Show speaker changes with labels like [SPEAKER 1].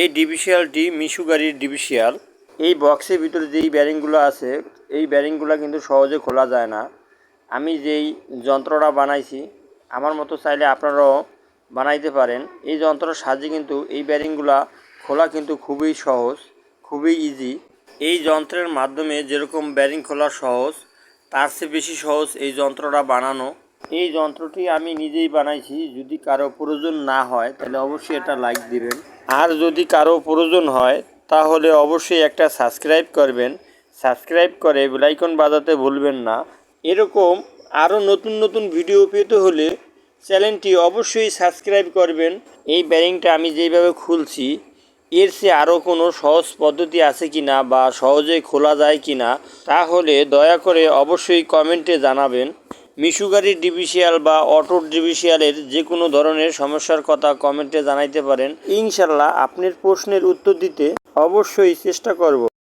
[SPEAKER 1] এই ডিভিশিয়ালটি মিশু গাড়ির ডিভিশিয়াল। এই বক্সের ভিতরে যেই ব্যারিংগুলো আছে, এই ব্যারিংগুলো কিন্তু সহজে খোলা যায় না। আমি যেই যন্ত্রটা বানাইছি, আমার মতো চাইলে আপনারাও বানাইতে পারেন। এই যন্ত্রের সাহায্যে কিন্তু এই ব্যারিংগুলা খোলা কিন্তু খুবই সহজ, খুবই ইজি এই যন্ত্রের মাধ্যমে যেরকম ব্যারিং খোলা সহজ, তার চেয়ে বেশি সহজ এই যন্ত্রটা বানানো। এই যন্ত্রটি আমি নিজেই বানাইছি, যদি কারও প্রয়োজন না হয়, তাহলে অবশ্যই এটা লাইক দিবেন। আর যদি কারও প্রয়োজন হয়, তাহলে অবশ্যই একটা সাবস্ক্রাইব করবেন। সাবস্ক্রাইব করে বেলাইকন বাজাতে ভুলবেন না। এরকম আরও নতুন নতুন ভিডিও পেতে হলে চ্যানেলটি অবশ্যই সাবস্ক্রাইব করবেন। এই ব্যারিংটা আমি যেইভাবে খুলছি, এর সে আরও কোনো সহজ পদ্ধতি আছে কি না বা সহজে খোলা যায় কি না, তাহলে দয়া করে অবশ্যই কমেন্টে জানাবেন। মিশু গাড়ির ডিভিশিয়াল বা অটো ডিভিশিয়ালের যে কোনো ধরনের সমস্যার কথা কমেন্টে জানাইতে পারেন। ইনশাল্লাহ আপনার প্রশ্নের উত্তর দিতে অবশ্যই চেষ্টা করব।